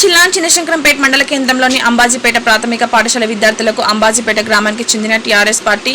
చిల్లాన్ చిన్నశంకరంపేట మండల కేంద్రంలోని అంబాజీపేట ప్రాథమిక పాఠశాల విద్యార్థులకు అంబాజీపేట గ్రామానికి చెందిన టీఆర్ఎస్ పార్టీ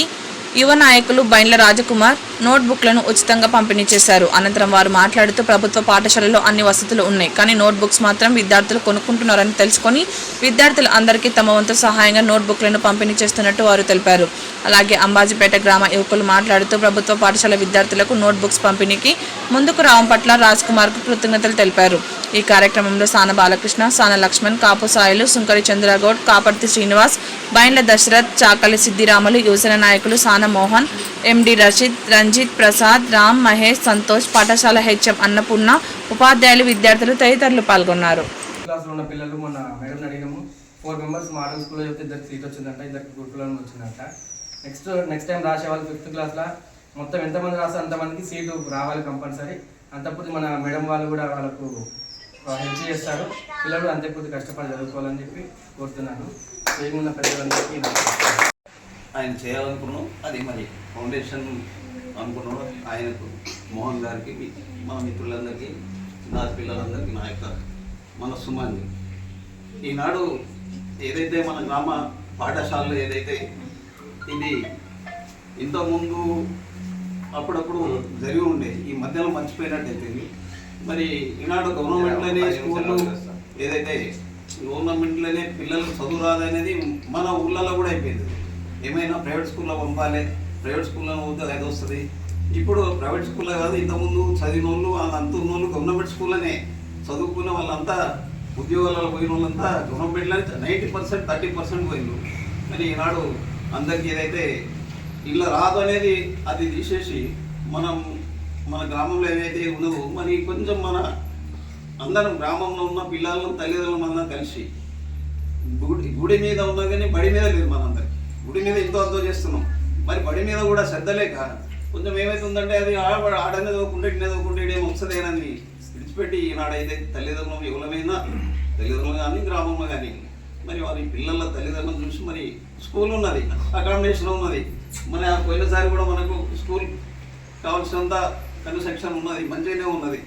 యువ నాయకులు బైండ్ల రాజకుమార్ నోట్బుక్లను ఉచితంగా పంపిణీ చేశారు. అనంతరం వారు మాట్లాడుతూ ప్రభుత్వ పాఠశాలలో అన్ని వసతులు ఉన్నాయి. కానీ నోట్బుక్స్ మాత్రం విద్యార్థులు కొనుక్కుంటున్నారని తెలుసుకొని విద్యార్థులు అందరికీ తమ వంతు సహాయంగా నోట్బుక్లను పంపిణీ చేస్తున్నట్టు వారు తెలిపారు. అలాగే అంబాజీపేట గ్రామ యువకులు మాట్లాడుతూ ప్రభుత్వ పాఠశాల విద్యార్థులకు నోట్బుక్స్ పంపిణీకి ముందుకు రావం పట్ల రాజ్ కుమార్కు కృతజ్ఞతలు తెలిపారు. ఈ కార్యక్రమంలో సాన బాలకృష్ణ సాన లక్ష్మణ్ కాపు సాయిలు సుంకరి చంద్రగౌడ్ కాపర్తి శ్రీనివాస్ బైండ్ల దశరథ్ చాకలి సిద్దిరాములు యువజన నాయకులు సాన మోహన్ ఎండి రషీద్ రంజిత్ ప్రసాద్ రామ్ మహేష్ సంతోష్ పాఠశాల హెచ్ఎం అన్నపూర్ణ ఉపాధ్యాయులు విద్యార్థులు తదితరులు పాల్గొన్నారు. క్లాస్లో ఉన్న పిల్లలు మొన్న మేడం అడిగాము ఫోర్ మెంబర్స్ మోడల్ స్కూల్లో చెప్తే ఇద్దరికి సీట్ వచ్చిందంట ఇద్దరికి గురుకులం వచ్చిందంట. నెక్స్ట్ నెక్స్ట్ టైం రాసే వాళ్ళు ఫిఫ్త్ క్లాస్లో మొత్తం ఎంతమంది రాస్తే అంతమందికి సీటు రావాలి కంపల్సరీ. అంతప్పుడు మన మేడం వాళ్ళు కూడా వాళ్ళకు హెల్ప్ చేస్తారు. పిల్లలు అంతే కొద్ది కష్టపడి చదువుకోవాలని చెప్పి కోరుతున్నాను. ఏమున్న పెద్దలందరికీ ఆయన చేయాలనుకున్నాం అది మరి ఫౌండేషన్ అనుకున్నాడు. ఆయనకు మోహన్ గారికి మా మిత్రులందరికీ నా పిల్లలందరికీ నా యొక్క మనస్సుమాన్ని ఈనాడు ఏదైతే మన గ్రామ పాఠశాలలో ఏదైతే ఇది ఇంతకుముందు అప్పుడప్పుడు జరిగి ఉండే ఈ మధ్యలో మర్చిపోయినట్టయితే మరి ఈనాడు గవర్నమెంట్లోనే స్కూళ్ళు ఏదైతే గవర్నమెంట్లోనే పిల్లలకు చదువు రాదనేది మన ఊళ్ళలో కూడా అయిపోయింది. ఏమైనా ప్రైవేట్ స్కూల్లో పంపాలి ప్రైవేట్ స్కూల్లో పోతే అది వస్తుంది? ఇప్పుడు ప్రైవేట్ స్కూల్లో కాదు ఇంతకుముందు చదివిన వాళ్ళు అంత ఉన్న వాళ్ళు గవర్నమెంట్ స్కూల్లోనే చదువుకున్న వాళ్ళంతా ఉద్యోగాలలో పోయిన వాళ్ళంతా గవర్నమెంట్లో నైంటీ పర్సెంట్ థర్టీ పర్సెంట్ పోయిండు మరి ఈనాడు అందరికీ ఏదైతే ఇళ్ళ రాదు అనేది అది తీసేసి మనం మన గ్రామంలో ఏవైతే ఉన్నదో మరి కొంచెం మన అందరం గ్రామంలో ఉన్న పిల్లలను తల్లిదండ్రులు అందరం కలిసి గుడి గుడి మీద ఉన్నా కానీ బడి మీద లేదు మనందరికి. గుడి మీద ఎంతో అంతో చేస్తున్నాం. మరి బడి మీద కూడా శ్రద్ధ లేక కొంచెం ఏమైతుందంటే అది ఆడ ఆడనే చదువుకుంటే ఇన్నే చదువుకుంటే ఏం వస్తుందేనని విడిచిపెట్టి ఈనాడైతే తల్లిదండ్రులు ఎవరమైనా తల్లిదండ్రులు కానీ గ్రామంలో కానీ మరి వారి పిల్లల తల్లిదండ్రులను చూసి మరి స్కూల్ ఉన్నది అకామిడేషన్ ఉన్నది. మన పోయినసారి కూడా మనకు స్కూల్ కావాల్సినంత కన్స్ట్రక్షన్ ఉన్నది మంచిగానే ఉన్నది.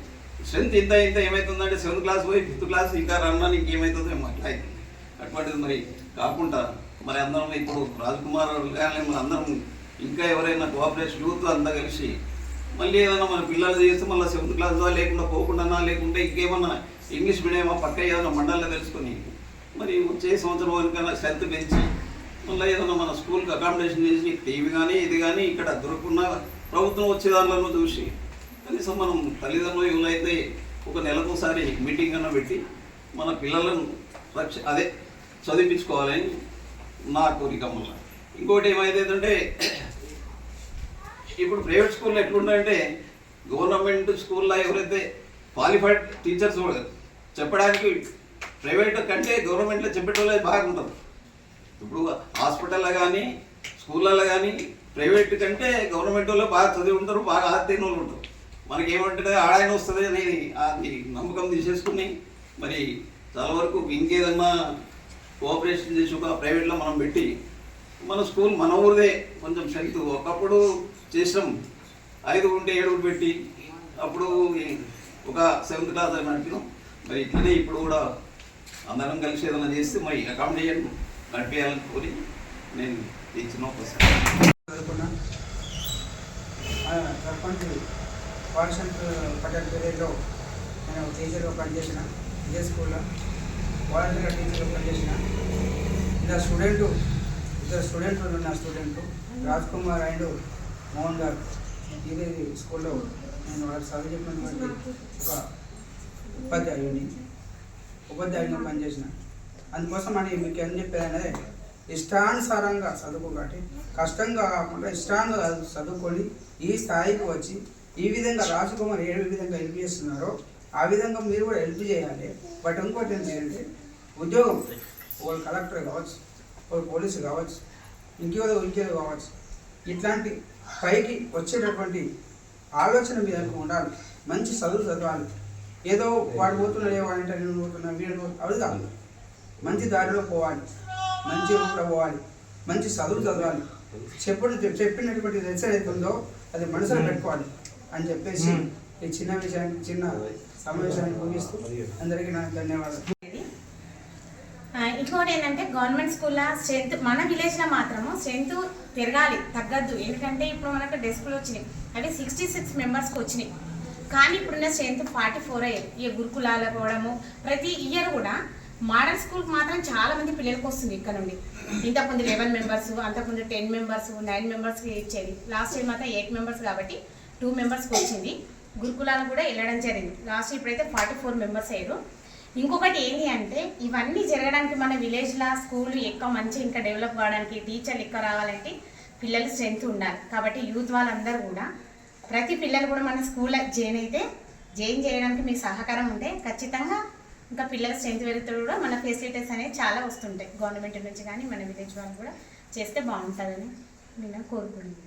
స్ట్రెంత్ ఇంత ఇంత ఏమవుతుందంటే సెవెంత్ క్లాస్ పోయి ఫిఫ్త్ క్లాస్ ఇంకా రన్నానికి ఇంకేమవుతుందో ఏమో అట్లా అవుతుంది అటువంటిది మరి కాకుండా మరి అందరం ఇప్పుడు రాజ్ కుమార్ కానీ మన అందరం ఇంకా ఎవరైనా కోఆపరేషన్ యూత్ అంతా కలిసి మళ్ళీ ఏదైనా మన పిల్లలు చేస్తే మళ్ళీ సెవెంత్ క్లాస్ లేకుండా పోకుండా లేకుంటే ఇంకేమన్నా ఇంగ్లీష్ మీడియం పక్క ఏదైనా మండలిలో తెలుసుకొని మరి వచ్చే సంవత్సరం వరకైనా స్ట్రెంత్ పెంచి మళ్ళీ ఏదైనా మన స్కూల్కి అకామిడేషన్ చేసి టీవీ కానీ ఇది కానీ ఇక్కడ దొరకకుండా ప్రభుత్వం వచ్చే దానిలో చూసి కనీసం మనం తల్లిదండ్రులు ఎవరైతే ఒక నెలకోసారి మీటింగ్ అన్న పెట్టి మన పిల్లలను రక్ష అదే చదివించుకోవాలని నా కోరిక మళ్ళీ ఇంకోటి ఏమైతుందంటే ఇప్పుడు ప్రైవేట్ స్కూల్లో ఎట్లుందంటే గవర్నమెంట్ స్కూల్లో ఎవరైతే క్వాలిఫైడ్ టీచర్స్ కూడా చెప్పడానికి ప్రైవేట్ కంటే గవర్నమెంట్లో చెప్పేటోళ్ళే బాగుంటుంది ఇప్పుడు హాస్పిటల్లో కానీ స్కూళ్ళల్లో కానీ ప్రైవేట్ కంటే గవర్నమెంట్ వాళ్ళు బాగా చదివి ఉంటారు బాగా ఆర్థిక వాళ్ళు ఉంటారు. మనకి ఏమంటే ఆడాయన వస్తుంది అని అది నమ్మకం తీసేసుకుని మరి చాలా వరకు ఇంకేదన్నా కోఆపరేషన్ చేసి ఒక ప్రైవేట్లో మనం పెట్టి మన స్కూల్ మన ఊరిదే కొంచెం స్ట్రెంత్ ఒకప్పుడు చేసాం ఐదు ఉంటే ఏడుగురు పెట్టి అప్పుడు ఒక సెవెంత్ క్లాస్ అని నడిపినాం. మరి ఇట్లనే ఇప్పుడు కూడా అందరం కలిసి ఏదైనా చేస్తే మరి అకామిడేషన్ నడిపేయాలని కోరి నేను ఇచ్చిన ఒకసారి సర్పంచ్. పాఠశాల పటేల్ పీరియడ్లో నేను టీచర్గా పనిచేసిన ఇదే స్కూల్లో. వాలంటీర్గా టీచర్గా పనిచేసిన. ఇద్దరు స్టూడెంట్ ఇద్దరు స్టూడెంట్లు ఉన్న స్టూడెంట్ రాజ్ కుమార్ అండ్ మోహన్ గారు ఇదే స్కూల్లో నేను వాళ్ళకి చదువు చెప్పినటువంటి ఒక ఉపాధ్యాయుని ఉపాధ్యాయునిగా పనిచేసిన. అందుకోసం అని మీకు ఏం చెప్పేది అనేది ఇష్టానుసారంగా చదువుకో కాబట్టి కష్టంగా కాకుండా ఇష్టాంగా చదువుకొని ఈ స్థాయికి వచ్చి ఈ విధంగా రాజకుమార్ ఏ విధంగా హెల్ప్ చేస్తున్నారో ఆ విధంగా మీరు కూడా హెల్ప్ చేయాలి. బట్ ఇంకోటి ఏంటంటే ఉద్యోగం. ఒక కలెక్టర్ కావచ్చు ఒక పోలీసు కావచ్చు ఇంకేదో ఇంకేదో కావచ్చు. ఇట్లాంటి పైకి వచ్చేటటువంటి ఆలోచన మీద ఉండాలి. మంచి చదువు చదవాలి. ఏదో వాడు పోతున్నాడే వాడంటే నేను పోతున్నా వీడు పోతున్నా అది కాదు. మంచి దారిలో పోవాలి. మంచి రూట్లో పోవాలి. మంచి చదువు చదవాలి. చెప్పిన చెప్పినటువంటి లెసన్ ఉందో అది మనసులో పెట్టుకోవాలి. అని చెప్పేసి ఈ చిన్న విషయానికి చిన్న సమావేశాన్ని ముగిస్తూ అందరికీ నా ధన్యవాదాలు. ఇంకోటి ఏంటంటే గవర్నమెంట్ స్కూల్లో స్ట్రెంత్ మన విలేజ్లో మాత్రము స్ట్రెంత్ పెరగాలి తగ్గద్దు. ఎందుకంటే ఇప్పుడు మనకు డెస్క్లు వచ్చినాయి. అంటే సిక్స్టీ సిక్స్ మెంబర్స్కి వచ్చినాయి. కానీ ఇప్పుడున్న స్ట్రెంత్ ఫార్టీ ఫోర్ అయ్యారు ఈ గురుకులాల పోవడము ప్రతి ఇయర్ కూడా మోడల్ స్కూల్కి మాత్రం చాలా మంది పిల్లలకు వస్తుంది ఇక్కడ నుండి. ఇంతకుముందు లెవెన్ మెంబర్స్ అంతకుముందు టెన్ మెంబర్స్ నైన్ మెంబర్స్కి ఇచ్చేది. లాస్ట్ ఇయర్ మాత్రం ఎయిట్ మెంబర్స్ కాబట్టి టూ మెంబర్స్కి వచ్చింది. గురుకులాలు కూడా వెళ్ళడం జరిగింది. లాస్ట్ ఇప్పుడైతే ఫార్టీ ఫోర్ మెంబర్స్ అయ్యారు. ఇంకొకటి ఏంటి అంటే ఇవన్నీ జరగడానికి మన విలేజ్లో స్కూల్ ఎక్కువ మంచి ఇంకా డెవలప్ కావడానికి టీచర్లు ఎక్కువ రావాలంటే పిల్లలు స్ట్రెంత్ ఉండాలి. కాబట్టి యూత్ వాళ్ళందరూ కూడా ప్రతి పిల్లలు కూడా మన స్కూల్లో జాయిన్ అయితే జాయిన్ చేయడానికి మీకు సహకారం ఉంటే ఖచ్చితంగా ఇంకా పిల్లల స్ట్రెంత్ పెరుగుతూ కూడా మన ఫెసిలిటీస్ అనేవి చాలా వస్తుంటాయి. గవర్నమెంట్ నుంచి కానీ మన విలేజ్ వాళ్ళు కూడా చేస్తే బాగుంటుందని నేను కోరుకుంటున్నాను.